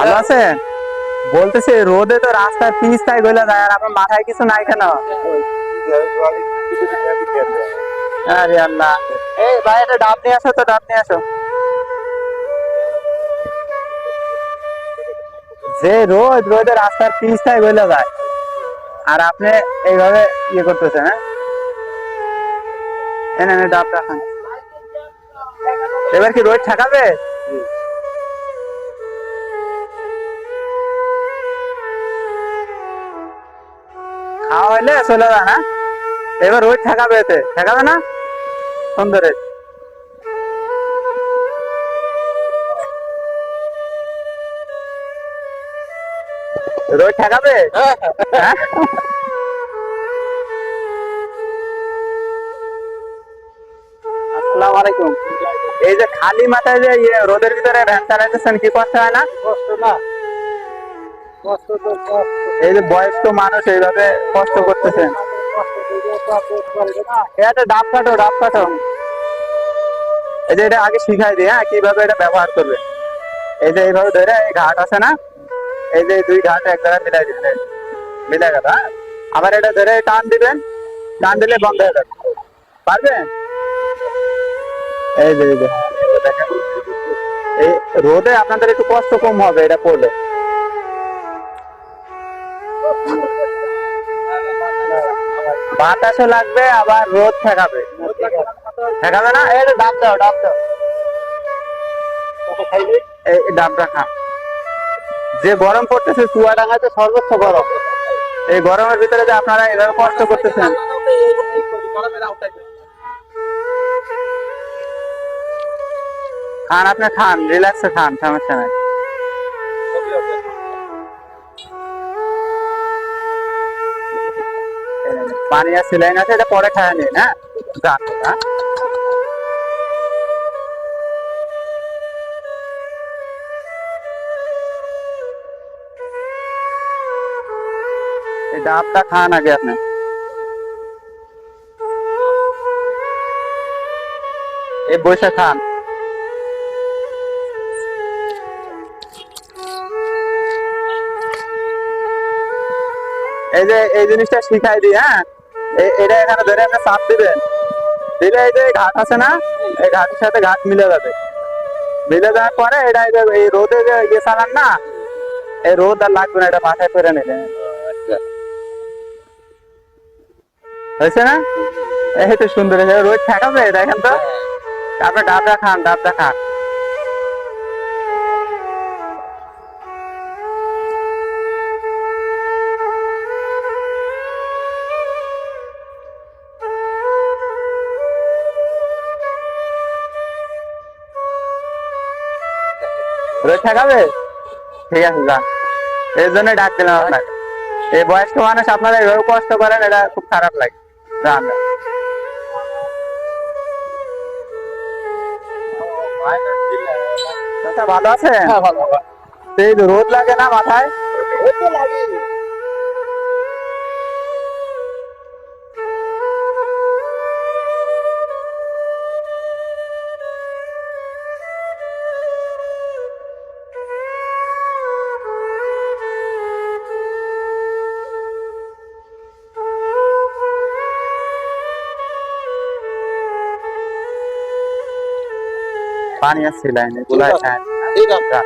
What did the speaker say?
ভালো আছেন? বলতেছে, রোদে তো রাস্তায় পিস্তায় গলে যায় আর আপনার মাথায় কিছু নাই কেন? আরে আল্লাহ। এই ভাই, একটা ডাব নিয়ে আসো তো, ডাব নিয়ে আসো। যে রোদ, রোদে রাস্তার পিস্তায় গলে যায়। আর আপনি এইভাবে ইয়ে করতেছেন হ্যাঁ? এনে এনে ডাবটা খান। এবার কি রোদ ঠেকাবে? হইলে চলে যায় না এবার রোদ ঠেকাবে এতে ঠেকাবে না? সুন্দরে রোদ ঠেকাবে? হ্যাঁ? আসসালামু আলাইকুম। এই যে খালি মাথায় যে ইয়ে রোদের ভিতরে ভ্যান চালাইতেছেন কি কষ্ট হয় না? কষ্ট না। এই যে বয়স্ক মানুষ এইভাবে কষ্ট করতেছেন এটা ডাব কাটো ডাব কাটো। এই যে এটা আগে শিখাই দিই হ্যাঁ কীভাবে এটা ব্যবহার করবে। এই যে এইভাবে ধরে এই ঘাট আছে না, এই যে দুই ঘাট এক জায়গায় মিলাই দিবেন গেল হ্যাঁ। আবার এটা ধরে টান দিবেন, টান দিলে বন্ধ হয়ে যাবে। পারবেন এই যে। এই রোদে আপনাদের একটু কষ্ট কম হবে এটা করলে। বাতাসও লাগবে, আবার রোদ ঠেকাবে। ঠেকাবে না? এই ডাব দাও ডাব দাও। এই ডাবটা খা। যে গরম পড়তেছে চুয়াডাঙ্গাতে সর্বোচ্চ গরম। এই গরমের ভিতরে যে আপনারা এভাবে কষ্ট করতেছেন। খান, আপনি খান রিল্যাক্সে খান, সমস্যা নাই। পানি আর সিলাইন আছে, এটা পরে খায় নিন হ্যাঁ? যান হ্যাঁ? ডাবটা খান আগে আপনি। এই বসে খান। এই যে, এই জিনিসটা শিখাই দিই হ্যাঁ? এটা এখানে ধরে আপনি চাপ দিবেন। দিলে এই যে ঘাট আছে না, এই ঘাটের সাথে ঘাট মিলে যাবে। মিলে যাওয়ার পরে এটা এই রোদে যে ইয়ে চালান না, এই রোদ আর লাগবে না, এটা মাথায় ফেরে নেবে হয়েছে না? এই তো সুন্দর রোদ ঠেকাবে, দেখেন তো। তারপরে ডাবটা খান ডাবটা খান। ঠেকাবে? ঠিক আছে যা। এই জন্য ডাক দিলাম আপনাকে। এই বয়স্ক মানুষ আপনারা এভাবে কষ্ট করেন এটা খুব খারাপ লাগে। ভালো আছে হ্যাঁ ভালো রোদ লাগে না মাথায়? রোদ তো লাগে পানি আসছে লাইনে গুলায় খায় ঠিক আছে